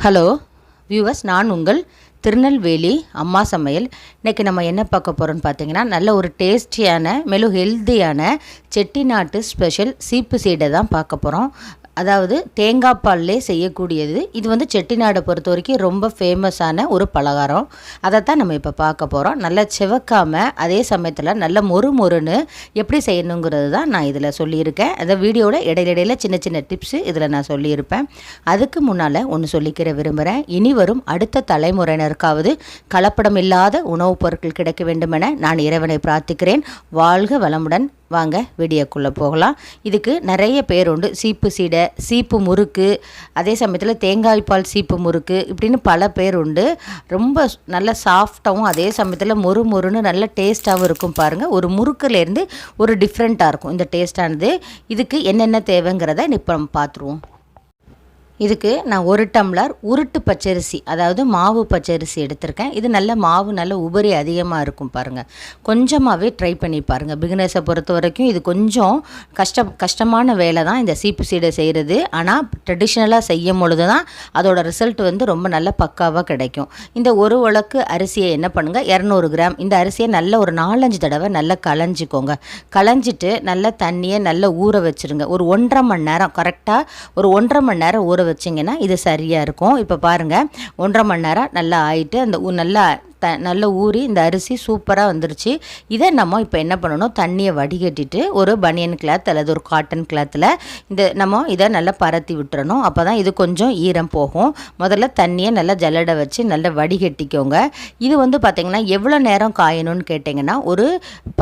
Hello viewers நான் உங்கள் திருநெல்வேலி அம்மா சமையல். இன்றைக்கி நம்ம என்ன பார்க்க போகிறோம்னு பார்த்தீங்கன்னா நல்ல ஒரு டேஸ்டியான மேலும் ஹெல்த்தியான செட்டிநாட்டு ஸ்பெஷல் சீப்பு சீடை தான் பார்க்க போகிறோம் அதாவது தேங்காய் பால்லே செய்யக்கூடியது. இது வந்து செட்டிநாடை பொறுத்த வரைக்கும் ரொம்ப ஃபேமஸான ஒரு பலகாரம். அதை தான் நம்ம இப்போ பார்க்க போகிறோம் நல்லா சிவக்காமல் அதே சமயத்தில் நல்ல மொறு மொறுன்னு எப்படி செய்யணுங்கிறது தான் நான் இதில் சொல்லியிருக்கேன். அந்த வீடியோவில் இடையிடையில் சின்ன சின்ன டிப்ஸு இதில் நான் சொல்லியிருப்பேன். அதுக்கு முன்னால் ஒன்று சொல்லிக்கிற விரும்புகிறேன் இனி வரும் அடுத்த தலைமுறையினருக்காவது கலப்படம் இல்லாத உணவுப் பொருட்கள் கிடைக்க வேண்டுமென நான் இறைவனை பிரார்த்திக்கிறேன். வாழ்க வளமுடன். வாங்க வீடியோக்குள்ளே போகலாம். இதுக்கு நிறைய பேர் உண்டு. சீப்பு சீடை சீப்பு முறுக்கு அதே சமயத்தில் தேங்காய் பால் சீப்பு முறுக்கு இப்படின்னு பல பேர் உண்டு. ரொம்ப நல்ல சாஃப்டாகவும் அதே சமயத்தில் மொறு மொறுன்னு நல்ல டேஸ்ட்டாகவும் இருக்கும் பாருங்கள் ஒரு முறுக்குலேருந்து ஒரு டிஃப்ரெண்ட்டாக இருக்கும் இந்த டேஸ்ட்டானது இதுக்கு என்னென்ன தேவைங்கிறத இப்போ நம்ம பார்த்துருவோம். இதுக்கு நான் ஒரு டம்ளர் உருட்டு பச்சரிசி அதாவது மாவு பச்சரிசி எடுத்திருக்கேன். இது நல்ல மாவு நல்ல உபரி அதிகமாக இருக்கும் பாருங்கள் கொஞ்சமாகவே ட்ரை பண்ணி பாருங்கள் பிகினர்ஸை பொறுத்த வரைக்கும் இது கொஞ்சம் கஷ்ட கஷ்டமான வேலை தான் இந்த சீப்பு சீடை செய்கிறது ஆனால் ட்ரெடிஷ்னலாக செய்யும் பொழுது தான் அதோட ரிசல்ட் வந்து ரொம்ப நல்ல பக்காவாக கிடைக்கும். இந்த ஒரு உலக்கு அரிசியை என்ன பண்ணுங்கள் இரநூறு கிராம். இந்த அரிசியை நல்ல ஒரு நாலஞ்சு தடவை நல்லா களைஞ்சிக்கோங்க. களைஞ்சிட்டு நல்ல தண்ணியை நல்லா ஊற வச்சுருங்க. ஒரு ஒன்றரை மணி நேரம் கரெக்டாக ஒரு ஒன்றரை மணி நேரம் ஊற வச்சிங்கன்னா இது சரியாக இருக்கும். இப்போ பாருங்கள் ஒன்றரை மணி நேரம் நல்லா ஆயிட்டு அந்த நல்லா த நல்ல ஊறி இந்த அரிசி சூப்பராக வந்துருச்சு. இதை நம்ம இப்போ என்ன பண்ணணும்? தண்ணியை வடிகட்டிட்டு ஒரு பனியன் கிளாத் அல்லது ஒரு காட்டன் கிளாத்தில் இந்த நம்ம இதை நல்லா பரத்தி விட்டுறணும். அப்போ தான் இது கொஞ்சம் ஈரம் போகும். முதல்ல தண்ணியை நல்லா ஜல்லடை வச்சு நல்லா வடிகட்டிக்கோங்க. இது வந்து பார்த்திங்கன்னா எவ்வளோ நேரம் காயணும்னு கேட்டிங்கன்னா ஒரு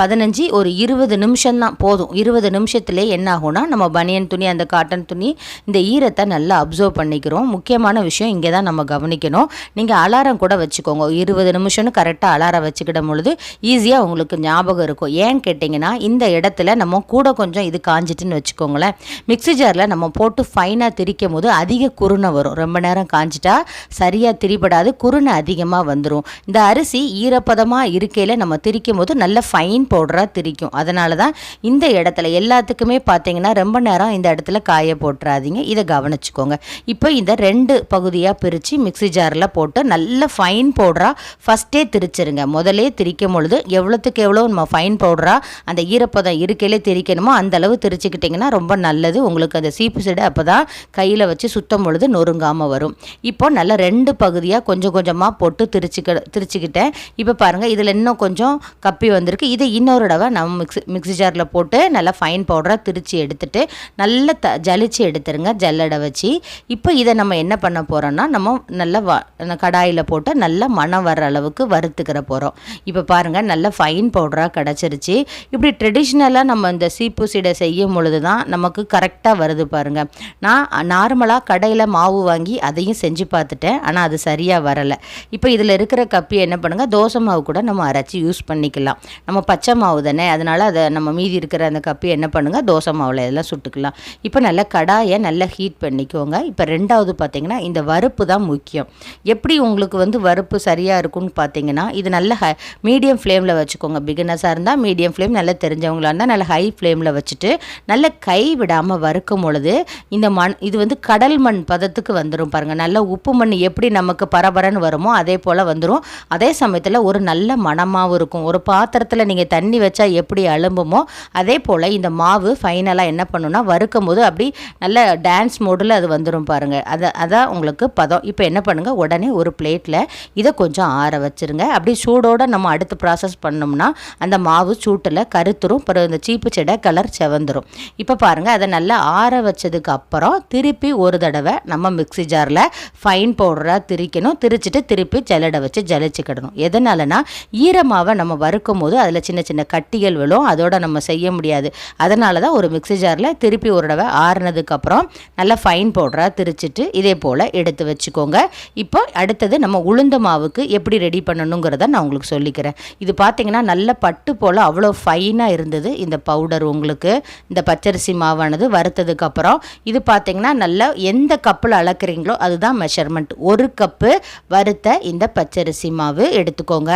பதினஞ்சு ஒரு இருபது நிமிஷம் தான் போதும். இருபது நிமிஷத்துலேயே என்ன ஆகும்னா நம்ம பனியன் துணி அந்த காட்டன் துணி இந்த ஈரத்தை நல்லா அப்சர்வ் பண்ணிக்கிறோம். முக்கியமான விஷயம் இங்கே தான் நம்ம கவனிக்கணும். நீங்கள் அலாரம் கூட வச்சுக்கோங்க. இருபது நிமிஷம் நிமிஷம்னு கரெக்டாக அலாரம் வச்சுக்கிடும் பொழுது ஈஸியாக உங்களுக்கு ஞாபகம் இருக்கும். ஏன்னு கேட்டிங்கன்னா இந்த இடத்துல நம்ம கூட கொஞ்சம் இது காஞ்சிட்டுன்னு வச்சுக்கோங்களேன். மிக்ஸி ஜாரில் நம்ம போட்டு ஃபைனாக திரிக்கும் போது அதிக குருணை வரும். ரொம்ப நேரம் காஞ்சிட்டா சரியாக திரிபடாது குருணை அதிகமாக வந்துடும் இந்த அரிசி ஈரப்பதமாக இருக்கையில் நம்ம திரிக்கும் போது நல்ல ஃபைன் பவுடராக திரிக்கும். அதனால தான் இந்த இடத்துல எல்லாத்துக்குமே பார்த்தீங்கன்னா ரொம்ப நேரம் இந்த இடத்துல காய போட்டுறாதீங்க. இதை கவனிச்சுக்கோங்க. இப்போ இந்த ரெண்டு பகுதியாக பிரித்து மிக்ஸி ஜாரில் போட்டு நல்ல ஃபைன் பவுடராக ஃபஸ்ட்டே திரிச்சிருங்க. முதலே திரிக்கும் பொழுது எவ்வளோத்துக்கு எவ்வளோ நம்ம ஃபைன் பவுடராக அந்த ஈரப்பதம் இருக்கையிலே திரிக்கணுமோ அந்த அளவு திரிச்சுக்கிட்டிங்கன்னா ரொம்ப நல்லது. உங்களுக்கு அந்த சீப்பு சீடை அப்போ தான் கையில் வச்சு சுத்தம் பொழுது நொறுங்காமல் வரும். இப்போ நல்லா ரெண்டு பகுதியாக கொஞ்சம் கொஞ்சமாக போட்டு திரிச்சிக்க திரிச்சுக்கிட்டேன். இப்போ பாருங்கள் இதில் இன்னும் கொஞ்சம் கப்பி வந்திருக்கு. இதை இன்னொரு தடவை நம்ம மிக்ஸி மிக்ஸி ஜாரில் போட்டு நல்லா ஃபைன் பவுடராக திரிச்சு எடுத்துட்டு நல்லா த ஜலிச்சு எடுத்துருங்க ஜல்லடை வச்சு. இப்போ இதை நம்ம என்ன பண்ண போகிறோம்னா நம்ம நல்லா வ கடாயில் போட்டு நல்லா மணம் வர்ற அளவுக்கு வறுத்துக்கிற போகிறோம் இப்போ பாருங்கள் நல்ல ஃபைன் பவுடராக கிடச்சிருச்சு. இப்படி ட்ரெடிஷ்னலாக நம்ம இந்த சீப்பு சீடை செய்யும் பொழுது தான் நமக்கு கரெக்டாக வருது பாருங்கள் நான் நார்மலாக கடையில் மாவு வாங்கி அதையும் செஞ்சு பார்த்துட்டேன். ஆனால் அது சரியாக வரலை. இப்போ இதில் இருக்கிற கப்பி என்ன பண்ணுங்கள் தோசை மாவு கூட நம்ம அரைச்சி யூஸ் பண்ணிக்கலாம். நம்ம பச்சை மாவு தானே அதனால் அதை நம்ம மீதி இருக்கிற அந்த கப்பி என்ன பண்ணுங்கள் தோசை மாவில் இதெல்லாம் சுட்டுக்கலாம். இப்போ நல்லா கடாயை நல்லா ஹீட் பண்ணிக்கோங்க. இப்போ ரெண்டாவது பார்த்தீங்கன்னா இந்த வறுப்பு தான் முக்கியம். எப்படி உங்களுக்கு வந்து வறுப்பு சரியாக இருக்கும்னு பார்த்தீங்கன்னா இது நல்ல ஹை மீடியம் ஃப்ளேமில் வச்சுக்கோங்க. பிகினஸாக இருந்தால் மீடியம் ஃப்ளேம் நல்லா தெரிஞ்சவங்களா இருந்தால் நல்ல ஹை ஃப்ளேமில் வச்சுட்டு நல்ல கை விடாமல் வறுக்கும் பொழுது இந்த மண் இது வந்து கடல் மண் பதத்துக்கு வந்துடும் பாருங்கள் நல்ல உப்பு மண் எப்படி நமக்கு பரபரன்னு வருமோ அதே போல் வந்துடும் அதே சமயத்தில் ஒரு நல்ல மணமாகவும் இருக்கும். ஒரு பாத்திரத்தில் நீங்கள் தண்ணி வச்சா எப்படி அழும்புமோ அதே போல் இந்த மாவு ஃபைனலாக என்ன பண்ணுன்னா வறுக்கும் போது அப்படி நல்ல டான்ஸ் மோடில் அது வந்துடும் பாருங்கள் அதை அதான் உங்களுக்கு பதம். இப்போ என்ன பண்ணுங்கள் உடனே ஒரு பிளேட்டில் இதை கொஞ்சம் ஆற வச்சுருங்க. அப்படி சூடோடு நம்ம அடுத்து ப்ராசஸ் பண்ணோம்னா அந்த மாவு சூட்டில் கருத்துரும் பிறகு இந்த சீப்பு செடை கலர் செவந்துரும். இப்போ பாருங்கள் அதை நல்லா ஆற வச்சதுக்கு அப்புறம் திருப்பி ஒரு தடவை நம்ம மிக்ஸி ஜாரில் ஃபைன் பவுடராக திரிக்கணும். திரிச்சிட்டு திருப்பி ஜல்லடை வச்சு ஜலிச்சுக்கிடணும். எதனாலனா ஈரமாவை நம்ம வறுக்கும் போது அதில் சின்ன சின்ன கட்டிகள் விழும். அதோட நம்ம செய்ய முடியாது. அதனால தான் ஒரு மிக்ஸி ஜாரில் திருப்பி ஒரு தடவை ஆறுனதுக்கப்புறம் நல்லா ஃபைன் பவுடராக திரிச்சிட்டு இதே போல் எடுத்து வச்சுக்கோங்க. இப்போ அடுத்தது நம்ம உளுந்த மாவுக்கு எப்படி ரெடி பண்ணணுங்கிறத நான் உங்களுக்கு சொல்லிக்கிறேன். இது பார்த்தீங்கன்னா நல்ல பட்டு போல் அவ்வளோ ஃபைனாக இருந்தது இந்த பவுடர் உங்களுக்கு. இந்த பச்சரிசி மாவானது வறுத்ததுக்கு அப்புறம் இது பார்த்தீங்கன்னா நல்லா எந்த கப்பில் அளக்குறீங்களோ அதுதான் மெஷர்மெண்ட் ஒரு கப்பு வறுத்த இந்த பச்சரிசி மாவு எடுத்துக்கோங்க.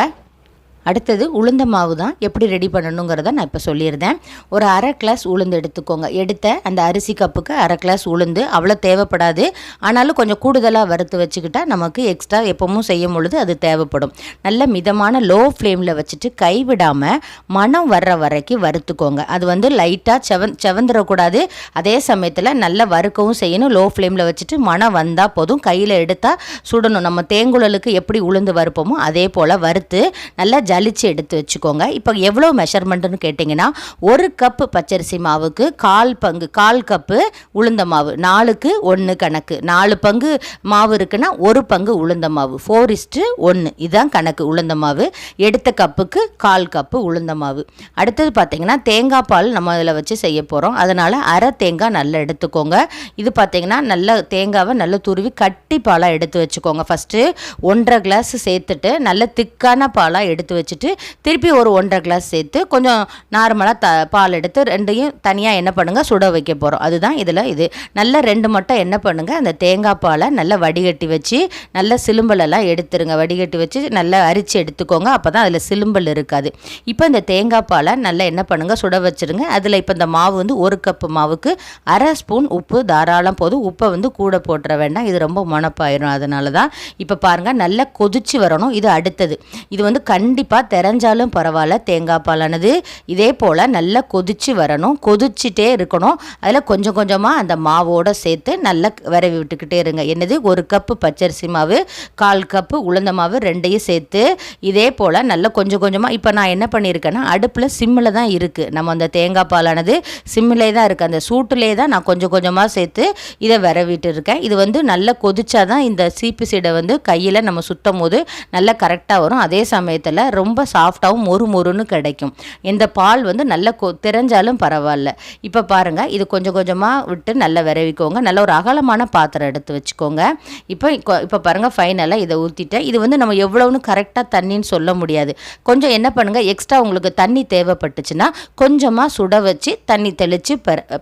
அடுத்தது உளுந்த மாவு தான் எப்படி ரெடி பண்ணணுங்கிறத நான் இப்போ சொல்லியிருந்தேன். ஒரு அரை கிளாஸ் உளுந்து எடுத்துக்கோங்க. எடுத்த அந்த அரிசி கப்புக்கு அரை கிளாஸ் உளுந்து அவ்வளோ தேவைப்படாது. ஆனாலும் கொஞ்சம் கூடுதலாக வறுத்து வச்சுக்கிட்டால் நமக்கு எக்ஸ்ட்ரா எப்பவும் செய்யும் பொழுது அது தேவைப்படும். நல்ல மிதமான லோ ஃப்ளேமில் வச்சுட்டு கைவிடாமல் மனம் வர்ற வரைக்கும் வறுத்துக்கோங்க. அது வந்து லைட்டாக செவன் செவந்துடக்கூடாது அதே சமயத்தில் நல்லா வறுக்கவும் செய்யணும். லோ ஃப்ளேமில் வச்சுட்டு மனம் வந்தால் போதும். கையில் எடுத்தால் சுடணும். நம்ம தேங்குழலுக்கு எப்படி உளுந்து வறுப்போமோ அதே போல் வறுத்து நல்லா ஜலிச்சு எடுத்து வச்சுக்கோங்க. இப்போ எவ்வளோ மெஷர்மெண்ட்டுன்னு கேட்டிங்கன்னா ஒரு கப்பு பச்சரிசி மாவுக்கு கால் பங்கு கால் கப்பு உளுந்த மாவு நாலுக்கு ஒன்று கணக்கு. நாலு பங்கு மாவு இருக்குன்னா ஒரு பங்கு உளுந்த மாவு. ஃபோர் இஸ்ட்டு ஒன்று இதுதான் கணக்கு உளுந்த மாவு. எடுத்த கப்புக்கு கால் கப்பு உளுந்த மாவு. அடுத்தது பார்த்திங்கன்னா தேங்காய் பால் நம்ம அதில் வச்சு செய்ய போகிறோம் அதனால் அரை தேங்காய் நல்லா எடுத்துக்கோங்க. இது பார்த்திங்கன்னா நல்ல தேங்காவை நல்லா துருவி கட்டி பாலாக எடுத்து வச்சுக்கோங்க. ஃபஸ்ட்டு ஒன்றரை கிளாஸ் சேர்த்துட்டு நல்ல திக்கான பாலாக எடுத்து வச்சுட்டு திருப்பி ஒரு ஒன்றரை கிளாஸ் சேர்த்து கொஞ்சம் நார்மலாக த பால் எடுத்து ரெண்டையும் தனியாக என்ன பண்ணுங்கள் சுட வைக்க போகிறோம் அதுதான் இதில் இது. நல்ல ரெண்டு மட்டும் என்ன பண்ணுங்கள் அந்த தேங்காய் பாலை நல்லா வடிகட்டி வச்சு நல்லா சிலும்பலெல்லாம் எடுத்துருங்க. வடிகட்டி வச்சு நல்லா அரிச்சு எடுத்துக்கோங்க. அப்போ தான் அதில் சிலும்பல் இருக்காது. இப்போ இந்த தேங்காய் பாலை நல்லா என்ன பண்ணுங்கள் சுட வச்சுருங்க. அதில் இப்போ இந்த மாவு வந்து ஒரு கப்பு மாவுக்கு அரை ஸ்பூன் உப்பு தாராளம் போதும் உப்பை வந்து கூட போட்டுற வேண்டாம். இது ரொம்ப மணப்பாயிரும் அதனால தான் இப்போ பாருங்கள் நல்லா கொதிச்சு வரணும். இது அடுத்தது. இது வந்து கண்டிப்பாக தெரிஞ்சாலும் பரவாயில்ல தேங்காய் பாலானது. இதே போல் நல்லா கொதிச்சு வரணும். கொதிச்சுட்டே இருக்கணும். அதில் கொஞ்சம் கொஞ்சமாக அந்த மாவோடு சேர்த்து நல்லா விரவி விட்டுக்கிட்டே இருங்க. என்னது? ஒரு கப்பு பச்சரிசி மாவு கால் கப்பு உளுந்த மாவு ரெண்டையும் சேர்த்து இதே போல் நல்லா கொஞ்சம் கொஞ்சமாக இப்போ நான் என்ன பண்ணியிருக்கேன்னா அடுப்பில் சிம்மில் தான் இருக்குது நம்ம அந்த தேங்காய் பாலானது சிம்மிலே தான் இருக்குது அந்த சூட்டிலே தான் நான் கொஞ்சம் கொஞ்சமாக சேர்த்து இதை விரவிட்டு இருக்கேன். இது வந்து நல்லா கொதிச்சா தான் இந்த சீப்பு சீடை வந்து கையில் நம்ம சுத்தம் போது நல்லா கரெக்டாக வரும். அதே சமயத்தில் ரொம்ப சாஃப்டாகவும் மொறு மொறுன்னு கிடைக்கும். இந்த பால் வந்து நல்லா கொ தெரிஞ்சாலும் பரவாயில்ல. இப்போ பாருங்கள் இது கொஞ்சம் கொஞ்சமாக விட்டு நல்லா விரவிக்கோங்க. நல்ல ஒரு அகலமான பாத்திரம் எடுத்து வச்சுக்கோங்க. இப்போ இப்போ பாருங்கள் ஃபைனலாக இதை ஊற்றிட்டேன் இது வந்து நம்ம எவ்வளோன்னு கரெக்டாக தண்ணின்னு சொல்ல முடியாது. கொஞ்சம் என்ன பண்ணுங்கள் எக்ஸ்ட்ரா உங்களுக்கு தண்ணி தேவைப்பட்டுச்சுன்னா கொஞ்சமாக சுட வச்சு தண்ணி தெளித்து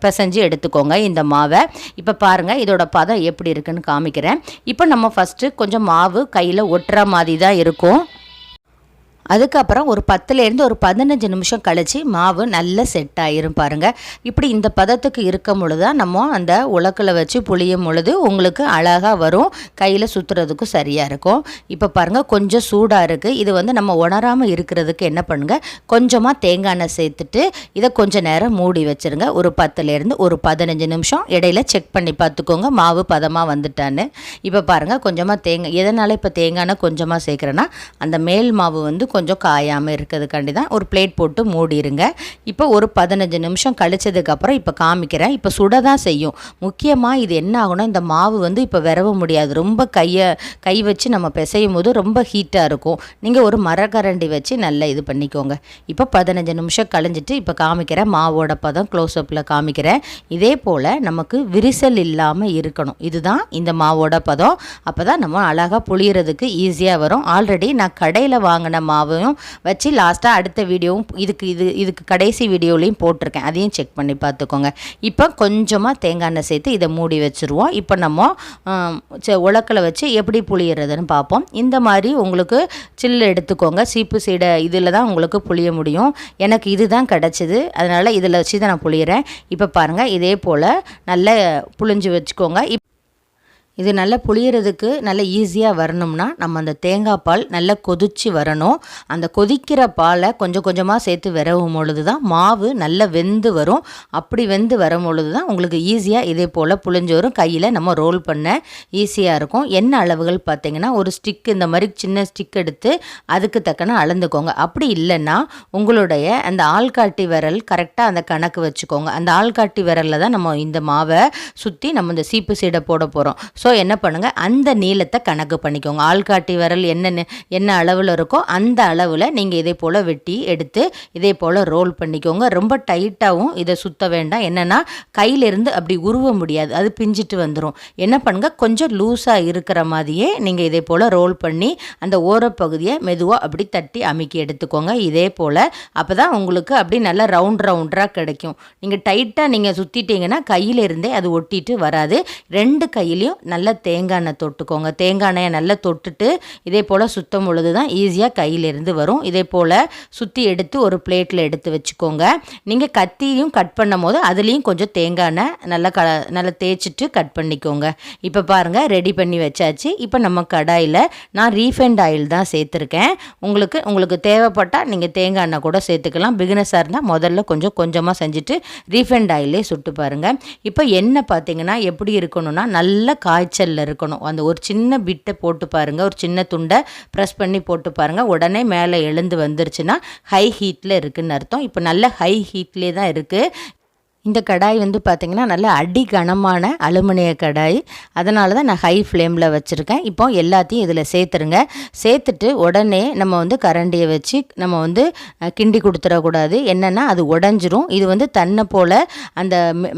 பிசைஞ்சு எடுத்துக்கோங்க இந்த மாவை. இப்போ பாருங்கள் இதோட பதம் எப்படி இருக்குன்னு காமிக்கிறேன். இப்போ நம்ம ஃபஸ்ட்டு கொஞ்சம் மாவு கையில் ஒட்டுற மாதிரி தான் இருக்கும். அதுக்கப்புறம் ஒரு பத்துலேருந்து ஒரு பதினஞ்சு நிமிஷம் கழித்து மாவு நல்லா செட் ஆகிரும் பாருங்கள் இப்படி இந்த பதத்துக்கு இருக்கும் பொழுது தான் நம்ம அந்த உலக்கில் வச்சு புளியும் பொழுது உங்களுக்கு அழகாக வரும். கையில் சுற்றுறதுக்கும் சரியாக இருக்கும். இப்போ பாருங்கள் கொஞ்சம் சூடாக இருக்குது இது வந்து நம்ம உணராமல் இருக்கிறதுக்கு என்ன பண்ணுங்கள் கொஞ்சமாக தேங்காய் எண்ணெய் சேர்த்துட்டு இதை கொஞ்சம் நேரம் மூடி வச்சுருங்க. ஒரு பத்துலேருந்து ஒரு பதினஞ்சு நிமிஷம் இடையில செக் பண்ணி பார்த்துக்கோங்க மாவு பதமாக வந்துட்டான்னு. இப்போ பாருங்கள் கொஞ்சமாக தேங்காய் எதனால் இப்போ தேங்காய் எண்ணெய் கொஞ்சமாக சேர்க்குறேன்னா அந்த மேல் மாவு வந்து கொஞ்சம் கொஞ்சம் காயாமல் இருக்கிறதுக்காண்டி தான் ஒரு பிளேட் போட்டு மூடிடுங்க இப்போ ஒரு பதினஞ்சு நிமிஷம் கழிச்சதுக்கப்புறம் இப்போ காமிக்கிறேன். இப்போ சுட தான் செய்யும். முக்கியமாக இது என்ன ஆகுனா இந்த மாவு வந்து இப்போ விரவ முடியாது. ரொம்ப கையை கை வச்சு நம்ம பிசையும் போது ரொம்ப ஹீட்டாக இருக்கும். நீங்கள் ஒரு மரக்கரண்டி வச்சு நல்லா இது பண்ணிக்கோங்க. இப்போ பதினஞ்சு நிமிஷம் கழிஞ்சிட்டு இப்போ காமிக்கிறேன். மாவோட பதம் க்ளோஸ்அப்பில் காமிக்கிறேன். இதே போல் நமக்கு விரிசல் இல்லாமல் இருக்கணும். இதுதான் இந்த மாவோட பதம். அப்போ தான் நம்ம அழகாக புளியறதுக்கு ஈஸியாக வரும். ஆல்ரெடி நான் கடையில் வாங்கின மாவு மாவையும் வச்சு லாஸ்ட்டாக அடுத்த வீடியோவும் இதுக்கு இது இதுக்கு கடைசி வீடியோலையும் போட்டிருக்கேன். அதையும் செக் பண்ணி பார்த்துக்கோங்க. இப்போ கொஞ்சமாக தேங்காய் எண்ணெய் சேர்த்து இதை மூடி வச்சுருவோம். இப்போ நம்ம உலக்கில் வச்சு எப்படி புளியறதுன்னு பார்ப்போம். இந்த மாதிரி உங்களுக்கு சில்லு எடுத்துக்கோங்க. சீப்பு சீடை இதில் தான் உங்களுக்கு புளிய முடியும். எனக்கு இது தான் கிடச்சிது. அதனால் இதில் வச்சு தான் நான் புளியிறேன். இப்போ பாருங்கள் இதே போல் நல்ல புளிஞ்சு வச்சுக்கோங்க. இது நல்லா புளியறதுக்கு நல்ல ஈஸியாக வரணும்னா நம்ம அந்த தேங்காய் பால் நல்லா கொதித்து வரணும். அந்த கொதிக்கிற பாலை கொஞ்சம் கொஞ்சமாக சேர்த்து விரவும் பொழுது தான் மாவு நல்லா வெந்து வரும். அப்படி வெந்து வரும் பொழுது தான் உங்களுக்கு ஈஸியாக இதே போல் புளிஞ்சு வரும். கையில் நம்ம ரோல் பண்ண ஈஸியாக இருக்கும். என்ன அளவுகள் பார்த்திங்கன்னா ஒரு ஸ்டிக் இந்த மாதிரி சின்ன ஸ்டிக் எடுத்து அதுக்கு தக்கன அளந்துக்கோங்க. அப்படி இல்லைன்னா உங்களுடைய அந்த ஆள்காட்டி விரல் கரெக்டாக அந்த கணக்கு வச்சுக்கோங்க. அந்த ஆள்காட்டி விரலில் தான் நம்ம இந்த மாவை சுற்றி நம்ம இந்த சீப்பு சீடை போட போகிறோம் ஸோ ஸோ என்ன பண்ணுங்கள் அந்த நீளத்தை கணக்கு பண்ணிக்கோங்க. ஆள்காட்டி விரல் என்ன என்ன அளவில் இருக்கோ அந்த அளவில் நீங்கள் இதே போல் வெட்டி எடுத்து இதே போல் ரோல் பண்ணிக்கோங்க. ரொம்ப டைட்டாகவும் இதை சுற்ற வேண்டாம். என்னென்னா கையிலேருந்து அப்படி உருவ முடியாது. அது பிஞ்சிட்டு வந்துடும் என்ன பண்ணுங்கள் கொஞ்சம் லூஸாக இருக்கிற மாதிரியே நீங்கள் இதே போல் ரோல் பண்ணி அந்த ஓரப்பகுதியை மெதுவாக அப்படி தட்டி அமைக்கி எடுத்துக்கோங்க. இதே போல் அப்போ தான் உங்களுக்கு அப்படி நல்லா ரவுண்ட் ரவுண்டராக கிடைக்கும். நீங்கள் டைட்டாக நீங்கள் சுற்றிட்டீங்கன்னா கையிலிருந்தே அது ஒட்டிட்டு வராது. ரெண்டு கையிலையும் நல்லா தேங்காய் எண்ணெய் தொட்டுக்கோங்க. தேங்காய் எண்ணெயை நல்லா தொட்டுட்டு இதே போல் சுத்தம் பொழுது தான் ஈஸியாக கையிலிருந்து வரும். இதே போல் சுற்றி எடுத்து ஒரு பிளேட்டில் எடுத்து வச்சுக்கோங்க. நீங்கள் கத்தியும் கட் பண்ணும் போது அதுலேயும் கொஞ்சம் தேங்காய் எண்ணெய் நல்லா க நல்லா தேய்ச்சிட்டு கட் பண்ணிக்கோங்க. இப்போ பாருங்கள் ரெடி பண்ணி வச்சாச்சு. இப்போ நம்ம கடாயில் நான் ரீஃபைண்ட் ஆயில் தான் சேர்த்துருக்கேன். உங்களுக்கு உங்களுக்கு தேவைப்பட்டால் நீங்கள் தேங்காய் எண்ணெய் கூட சேர்த்துக்கலாம். பிகினஸாக இருந்தால் முதல்ல கொஞ்சம் கொஞ்சமாக செஞ்சுட்டு ரீஃபைண்ட் ஆயிலே சுட்டு பாருங்கள் இப்போ எண்ணெய் பார்த்தீங்கன்னா எப்படி இருக்கணும்னா நல்ல காய்ச்சலில் இருக்கணும். அந்த ஒரு சின்ன பிட்டை போட்டு பாருங்கள் ஒரு சின்ன துண்டை ப்ரெஸ் பண்ணி போட்டு பாருங்கள் உடனே மேலே எழுந்து வந்துருச்சுன்னா ஹை ஹீட்டில் இருக்குதுன்னு அர்த்தம். இப்போ நல்ல ஹை ஹீட்லேயே தான் இருக்குது இந்த கடாய் வந்து பார்த்திங்கன்னா நல்ல அடி கனமான அலுமினிய கடாய். அதனால தான் நான் ஹை ஃப்ளேமில் வச்சுருக்கேன். இப்போ எல்லாத்தையும் இதில் சேர்த்துருங்க. சேர்த்துட்டு உடனே நம்ம வந்து கரண்டியை வச்சு நம்ம வந்து கிண்டி கொடுத்துடக்கூடாது. என்னென்னா அது உடஞ்சிரும். இது வந்து தன்னை போல் அந்த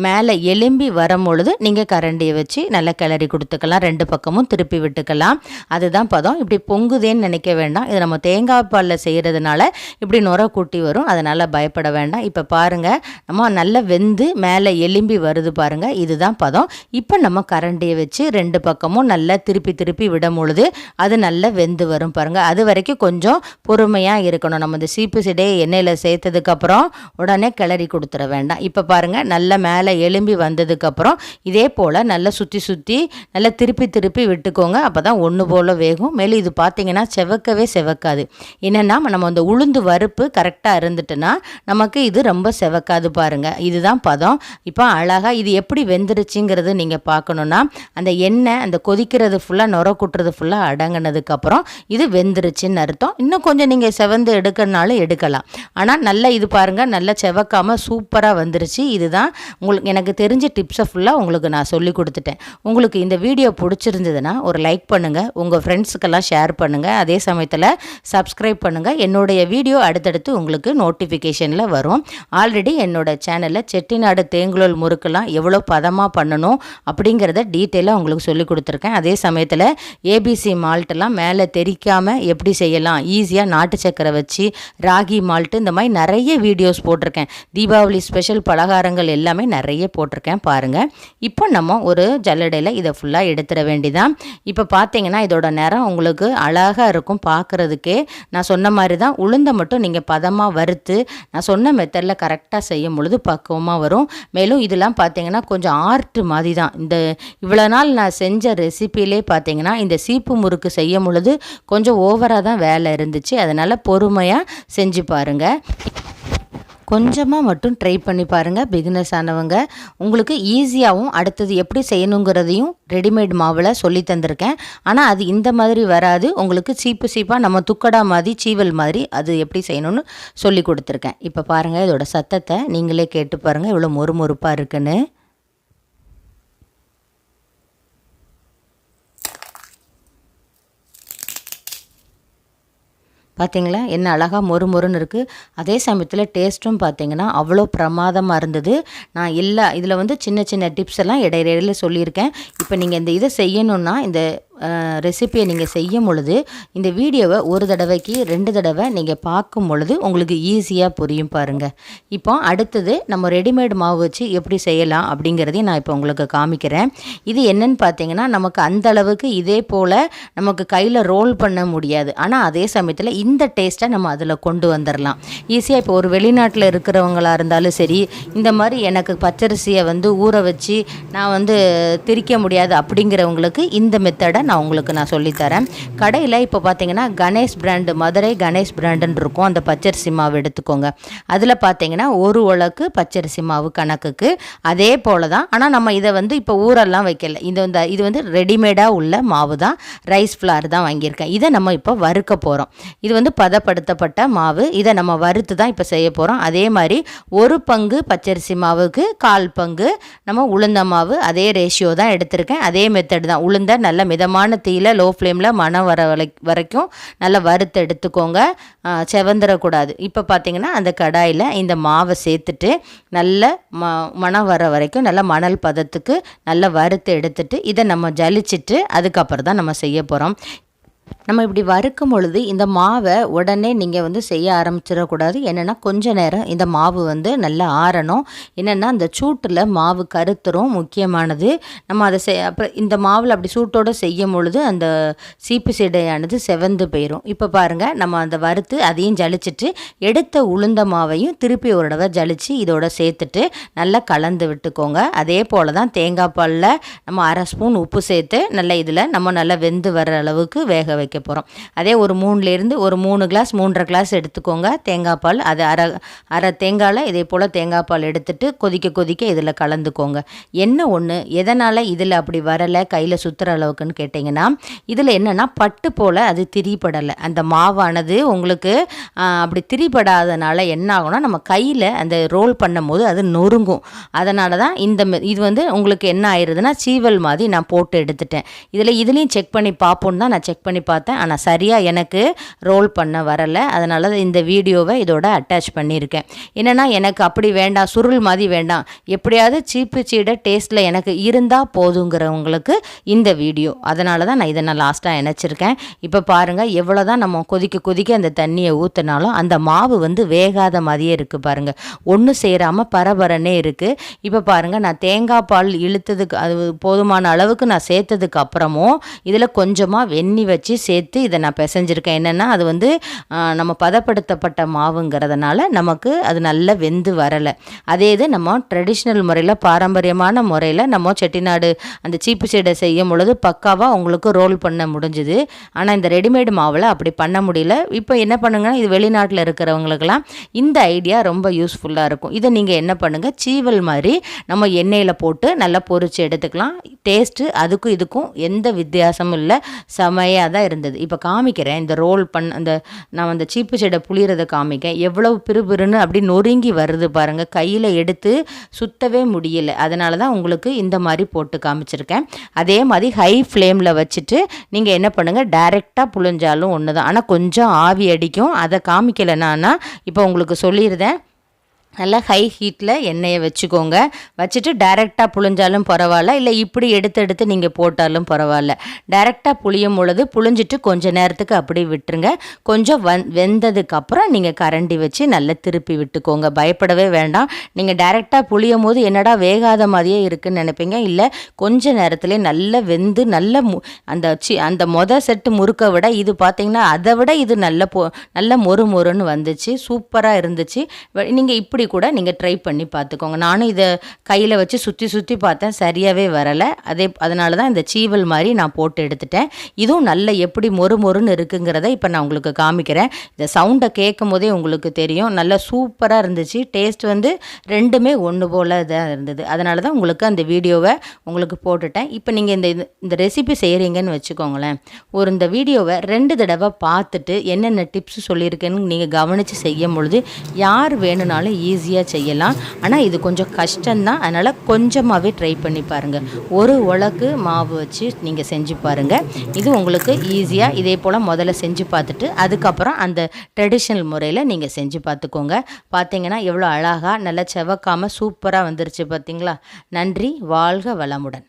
மேலே எலும்பி வரும் பொழுது நீங்கள் கரண்டியை வச்சு நல்லா கிளறி கொடுத்துக்கலாம். ரெண்டு பக்கமும் திருப்பி விட்டுக்கலாம். அதுதான் பதம். இப்படி பொங்குதேன்னு நினைக்க வேண்டாம். இது நம்ம தேங்காய் பாலில் செய்கிறதுனால இப்படி நுர கூட்டி வரும். அதனால் பயப்பட வேண்டாம். இப்போ பாருங்கள் நம்ம நல்ல வெந்த வெந்து மேலே எலும்பி வருது பாருங்கள் இதுதான் பதம். இப்போ நம்ம கரண்டியை வச்சு ரெண்டு பக்கமும் நல்லா திருப்பி திருப்பி விடும் பொழுது அது நல்லா வெந்து வரும் பாருங்கள் அது வரைக்கும் கொஞ்சம் பொறுமையாக இருக்கணும். நம்ம இந்த சீப்பு சிடையை எண்ணெயில் சேர்த்ததுக்கப்புறம் உடனே கிளறி கொடுத்துட வேண்டாம். இப்போ பாருங்கள் நல்லா மேலே எலும்பி வந்ததுக்கப்புறம் இதே போல் நல்லா சுற்றி சுற்றி நல்லா திருப்பி திருப்பி விட்டுக்கோங்க. அப்போ தான் ஒன்று போல் வேகும். மேலும் இது பார்த்திங்கன்னா செவக்கவே செவக்காது. என்னென்னா நம்ம அந்த உளுந்து வறுப்பு கரெக்டாக இருந்துட்டுன்னா நமக்கு இது ரொம்ப செவக்காது பாருங்கள் இதுதான் பதம். இப்போ அழகாக இது எப்படி வெந்துருச்சுங்கிறது நீங்கள் பார்க்கணுன்னா அந்த எண்ணெய் அந்த கொதிக்கிறது ஃபுல்லாக நுர குட்டுறது ஃபுல்லாக அடங்கினதுக்கப்புறம் இது வெந்துருச்சுன்னு அர்த்தம். இன்னும் கொஞ்சம் நீங்கள் செவந்து எடுக்கணுனாலும் எடுக்கலாம். ஆனால் நல்லா இது பாருங்கள் நல்லா செவக்காமல் சூப்பராக வந்துருச்சு. இதுதான் உங்களுக்கு எனக்கு தெரிஞ்ச டிப்ஸை ஃபுல்லாக உங்களுக்கு நான் சொல்லி கொடுத்துட்டேன். உங்களுக்கு இந்த வீடியோ பிடிச்சிருந்ததுன்னா ஒரு லைக் பண்ணுங்கள் உங்கள் ஃப்ரெண்ட்ஸுக்கெல்லாம் ஷேர் பண்ணுங்கள் அதே சமயத்தில் சப்ஸ்கிரைப் பண்ணுங்கள் என்னுடைய வீடியோ அடுத்தடுத்து உங்களுக்கு நோட்டிஃபிகேஷனில் வரும். ஆல்ரெடி என்னோடய சேனலில் செட்டி செட்டிநாடு தேங்குழல் முறுக்கெல்லாம் எவ்வளோ பதமாக பண்ணணும் அப்படிங்கிறத டீட்டெயிலாக உங்களுக்கு சொல்லி கொடுத்துருக்கேன். அதே சமயத்தில் ஏபிசி மால்ட்டெல்லாம் மேலே தெரிக்காமல் எப்படி செய்யலாம்? ஈஸியாக நாட்டு சக்கரை வச்சு ராகி மால்ட்டு இந்த மாதிரி நிறைய வீடியோஸ் போட்டிருக்கேன். தீபாவளி ஸ்பெஷல் பலகாரங்கள் எல்லாமே நிறைய போட்டிருக்கேன் பாருங்கள் இப்போ நம்ம ஒரு ஜல்லடையில் இதை ஃபுல்லாக எடுத்துட வேண்டிதான். இப்போ பார்த்தீங்கன்னா இதோட நிறம் உங்களுக்கு அழகாக இருக்கும் பார்க்குறதுக்கே. நான் சொன்ன மாதிரி தான் உளுந்தை மட்டும் நீங்கள் பதமாக வறுத்து நான் சொன்ன மெத்தடில் கரெக்டாக செய்யும் பொழுது பக்குவமாக வரும். மேலும் இதெல்லாம் பார்த்தீங்கன்னா கொஞ்சம் ஆர்ட் மாதிரி தான் இந்த இவ்வளோ நாள் நான் செஞ்ச ரெசிப்பிலே பார்த்தீங்கன்னா இந்த சீப்பு முறுக்கு செய்யும் பொழுது கொஞ்சம் ஓவராக தான் வேலை இருந்துச்சு. அதனால் பொறுமையாக செஞ்சு பாருங்கள் கொஞ்சமாக மட்டும் ட்ரை பண்ணி பாருங்கள் பிகினஸ் ஆனவங்க. உங்களுக்கு ஈஸியாகவும் அடுத்தது எப்படி செய்யணுங்கிறதையும் ரெடிமேட் மாவில் சொல்லி தந்திருக்கேன். ஆனால் அது இந்த மாதிரி வராது. உங்களுக்கு சீப்பு சீப்பாக நம்ம துக்கடா மாதிரி சீவல் மாதிரி அது எப்படி செய்யணும்னு சொல்லி கொடுத்துருக்கேன். இப்போ பாருங்கள் இதோட சத்தத்தை நீங்களே கேட்டு பாருங்கள் இவ்வளோ மொறுமொறுப்பாக இருக்குன்னு. பார்த்தீங்களா என்ன அழகாக மொறு மொறுன்னு இருக்குது அதே சமயத்தில் டேஸ்ட்டும் பார்த்தீங்கன்னா அவ்வளோ பிரமாதமாக இருந்தது. நான் எல்லா இதில் வந்து சின்ன சின்ன டிப்ஸ் எல்லாம் இடையிடையில் சொல்லியிருக்கேன். இப்போ நீங்கள் இந்த இதை செய்யணுன்னா இந்த ரெசிப்பியை நீங்கள் செய்யும் பொழுது இந்த வீடியோவை ஒரு தடவைக்கு ரெண்டு தடவை நீங்கள் பார்க்கும் பொழுது உங்களுக்கு ஈஸியாக புரியும் பாருங்கள் இப்போ அடுத்தது நம்ம ரெடிமேட் மாவு வச்சு எப்படி செய்யலாம் அப்படிங்கிறதையும் நான் இப்போ உங்களுக்கு காமிக்கிறேன். இது என்னன்னு பார்த்தீங்கன்னா நமக்கு அந்த அளவுக்கு இதே போல் நமக்கு கையில் ரோல் பண்ண முடியாது. ஆனால் அதே சமயத்தில் இந்த டேஸ்ட்டை நம்ம அதில் கொண்டு வந்துடலாம் ஈஸியாக இப்போ ஒரு வெளிநாட்டில் இருக்கிறவங்களாக இருந்தாலும் சரி இந்த மாதிரி எனக்கு பச்சரிசியை வந்து ஊற வச்சு நான் வந்து திரிக்க முடியாது அப்படிங்கிறவங்களுக்கு இந்த மெத்தடை நான் உங்களுக்கு நான் சொல்லித்தரேன் கடையில் இப்போ பார்த்தீங்கன்னா கணேஷ் பிராண்டு மதுரை கணேஷ் பிராண்டுன்னு இருக்கும். அந்த பச்சரிசி மாவு எடுத்துக்கோங்க. அதில் பார்த்தீங்கன்னா ஒரு உலக்கு பச்சரிசி மாவு கணக்குக்கு. அதே போல் தான் ஆனால் நம்ம இதை வந்து இப்போ ஊரெல்லாம் வைக்கல. இது வந்து இது வந்து ரெடிமேடாக உள்ள மாவு தான் ரைஸ் ஃப்ளார் தான் வாங்கியிருக்கேன். இதை நம்ம இப்போ வறுக்க போகிறோம் இது வந்து பதப்படுத்தப்பட்ட மாவு. இதை நம்ம வறுத்து தான் இப்போ செய்ய போகிறோம் அதே மாதிரி ஒரு பங்கு பச்சரிசி மாவுக்கு கால் பங்கு நம்ம உளுந்த மாவு. அதே ரேஷியோ தான் எடுத்திருக்கேன். அதே மெத்தட் தான். உளுந்த நல்ல மிதமாக மிதமான தீயில் லோ ஃப்ளேமில் மனம் வர வரைக்கும் நல்லா வறுத்து எடுத்துக்கோங்க. செவந்துடக்கூடாது இப்போ பார்த்தீங்கன்னா அந்த கடாயில் இந்த மாவை சேர்த்துட்டு நல்ல ம மனம் வர வரைக்கும் நல்லா மணல் பதத்துக்கு நல்லா வறுத்து எடுத்துட்டு இதை நம்ம ஜலிச்சிட்டு அதுக்கப்புறம் தான் நம்ம செய்ய போகிறோம் நம்ம இப்படி வறுக்கும் பொழுது இந்த மாவை உடனே நீங்கள் வந்து செய்ய ஆரம்பிச்சிடக்கூடாது. என்னென்னா கொஞ்ச நேரம் இந்த மாவு வந்து நல்லா ஆறணும். என்னென்னா அந்த சூட்டில் மாவு கருத்துரும் முக்கியமானது. நம்ம அதை செய் அப்புறம் இந்த மாவில் அப்படி சூட்டோடு செய்யும் பொழுது அந்த சீப்பு சீடையானது செவந்து போயிடும் இப்போ பாருங்கள் நம்ம அந்த வறுத்து அதையும் ஜலிச்சிட்டு எடுத்த உளுந்த மாவையும் திருப்பி ஒரு தடவை ஜலிச்சு இதோட சேர்த்துட்டு நல்லா கலந்து விட்டுக்கோங்க. அதே போல் தான் தேங்காய் பாலில் நம்ம அரை ஸ்பூன் உப்பு சேர்த்து நல்லா இதில் நம்ம நல்லா வெந்து வர அளவுக்கு வேக வைக்க போகிறோம் அதே ஒரு மூணுலேருந்து ஒரு மூணு கிளாஸ் மூன்றரை கிளாஸ் எடுத்துக்கோங்க. தேங்காய் பால் அது அரை அரை தேங்காயில் இதே போல் தேங்காய் பால் எடுத்துட்டு கொதிக்க கொதிக்க இதில் கலந்துக்கோங்க. என்ன ஒன்று எதனால் இதில் அப்படி வரலை கையில் சுற்றுற அளவுக்குன்னு கேட்டிங்கன்னா இதில் என்னென்னா பட்டு போல் அது திரிபடலை. அந்த மாவானது உங்களுக்கு அப்படி திரிபடாதனால என்ன ஆகும்னா நம்ம கையில் அந்த ரோல் பண்ணும் போது அது நொறுங்கும். அதனால தான் இந்த இது வந்து உங்களுக்கு என்ன ஆயிடுதுன்னா சீவல் மாதிரி நான் போட்டு எடுத்துட்டேன். இதில் இதுலேயும் செக் பண்ணி பார்ப்போன்னு தான் நான் செக் பண்ணி பார்த்தேன். ஆனால் சரியாக எனக்கு ரோல் பண்ண வரலை. அதனால் இந்த வீடியோவை இதோட அட்டாச் பண்ணியிருக்கேன். என்னென்னா எனக்கு அப்படி வேண்டாம் சுருள் மாதிரி வேண்டாம். எப்படியாவது சீப்பு சீடை டேஸ்ட்டில் எனக்கு இருந்தால் போதுங்கிறவங்களுக்கு இந்த வீடியோ. அதனால தான் நான் இதை நான் லாஸ்ட்டாக இணைச்சிருக்கேன். இப்போ பாருங்கள் எவ்வளோ தான் நம்ம கொதிக்க கொதிக்க அந்த தண்ணியை ஊற்றினாலும் அந்த மாவு வந்து வேகாத மாதிரியே இருக்குது பாருங்கள் ஒன்றும் சேராமல் பரபரனே இருக்குது இப்போ பாருங்கள் நான் தேங்காய் பால் இழுத்ததுக்கு அது போதுமான அளவுக்கு நான் சேர்த்ததுக்கு அப்புறமும் இதில் கொஞ்சமாக வெந்நி வச்சு சேர்த்து இதை நான் பிசைஞ்சிருக்கேன். என்னென்னா அது வந்து நம்ம பதப்படுத்தப்பட்ட மாவுங்கிறதுனால நமக்கு அது நல்லா வெந்து வரலை. அதே இது நம்ம ட்ரெடிஷ்னல் முறையில் பாரம்பரியமான முறையில் நம்ம செட்டிநாடு அந்த சீப்பு சீடை செய்யும் பொழுது பக்காவாக உங்களுக்கு ரோல் பண்ண முடிஞ்சுது. ஆனால் இந்த ரெடிமேடு மாவில் அப்படி பண்ண முடியல. இப்போ என்ன பண்ணுங்கன்னா இது வெளிநாட்டில் இருக்கிறவங்களுக்கெல்லாம் இந்த ஐடியா ரொம்ப யூஸ்ஃபுல்லாக இருக்கும். இதை நீங்கள் என்ன பண்ணுங்கள் சீவல் மாதிரி நம்ம எண்ணெயில் போட்டு நல்லா பொறிச்சு எடுத்துக்கலாம். டேஸ்ட்டு அதுக்கும் இதுக்கும் எந்த வித்தியாசமும் இல்லை. செமையாக தான் இருந்தது. இருந்தது இப்போ காமிக்கிறேன் இந்த ரோல் பண் அந்த நான் அந்த சீப்பு செடை புளியறதை காமிக்க எவ்வளவு பிறுபிறுன்னு அப்படி நொறுங்கி வருது பாருங்கள் கையில் எடுத்து சுத்தவே முடியலை. அதனால தான் உங்களுக்கு இந்த மாதிரி போட்டு காமிச்சிருக்கேன். அதே மாதிரி ஹை ஃப்ளேமில் வச்சுட்டு நீங்கள் என்ன பண்ணுங்கள் டைரெக்டாக புழிஞ்சாலும் ஒன்று தான் ஆனால் கொஞ்சம் ஆவி அடிக்கும். அதை காமிக்கலைனா இப்போ உங்களுக்கு சொல்லியிருந்தேன் நல்லா ஹை ஹீட்டில் எண்ணெயை வச்சுக்கோங்க. வச்சுட்டு டைரெக்டாக புழிஞ்சாலும் பரவாயில்ல. இல்லை இப்படி எடுத்து எடுத்து நீங்கள் போட்டாலும் பரவாயில்ல. டைரெக்டாக புளியும் பொழுது புழிஞ்சிட்டு கொஞ்சம் நேரத்துக்கு அப்படி விட்டுருங்க. கொஞ்சம் வந் வெந்ததுக்கப்புறம் நீங்கள் கரண்டி வச்சு நல்லா திருப்பி விட்டுக்கோங்க. பயப்படவே வேண்டாம். நீங்கள் டைரெக்டாக புளியும் போது என்னடா வேகாத மாதிரியே இருக்குதுன்னு நினைப்பீங்க? இல்லை கொஞ்ச நேரத்துலேயே நல்லா வெந்து நல்ல மு அந்த சி அந்த மொத செட்டு முறுக்கை விட இது பார்த்திங்கன்னா அதை விட இது நல்ல பொ நல்ல மொறு மொறுன்னு வந்துச்சு. சூப்பராக இருந்துச்சு. நீங்கள் இப்படி இப்படி கூட நீங்கள் ட்ரை பண்ணி பார்த்துக்கோங்க. நானும் இதை கையில் வச்சு சுற்றி சுற்றி பார்த்தேன். சரியாகவே வரலை. அதே அதனால தான் இந்த சீவல் மாதிரி நான் போட்டு எடுத்துட்டேன். இதுவும் நல்ல எப்படி மொறு மொறுன்னு இருக்குங்கிறத இப்போ நான் உங்களுக்கு காமிக்கிறேன். இந்த சவுண்டை கேட்கும் போதே உங்களுக்கு தெரியும். நல்லா சூப்பராக இருந்துச்சு. டேஸ்ட் வந்து ரெண்டுமே ஒன்று போல் இதாக இருந்தது. அதனால தான் உங்களுக்கு அந்த வீடியோவை உங்களுக்கு போட்டுட்டேன். இப்போ நீங்கள் இந்த இந்த ரெசிபி செய்கிறீங்கன்னு வச்சுக்கோங்களேன். ஒரு இந்த வீடியோவை ரெண்டு தடவை பார்த்துட்டு என்னென்ன டிப்ஸ் சொல்லியிருக்கேன்னு நீங்கள் கவனித்து செய்யும் பொழுது யார் வேணும்னாலும் ஈஸியாக செய்யலாம். ஆனால் இது கொஞ்சம் கஷ்டம்தான். அதனால் கொஞ்சமாகவே ட்ரை பண்ணி பாருங்கள் ஒரு உலக்கு மாவு வச்சு நீங்கள் செஞ்சு பாருங்கள் இது உங்களுக்கு ஈஸியாக இதே போல் முதல்ல செஞ்சு பார்த்துட்டு அதுக்கப்புறம் அந்த ட்ரெடிஷ்னல் முறையில் நீங்கள் செஞ்சு பார்த்துக்கோங்க. பார்த்தீங்கன்னா எவ்வளோ அழகாக நல்லா செவக்காமல் சூப்பராக வந்துருச்சு பார்த்தீங்களா நன்றி வாழ்க வளமுடன்.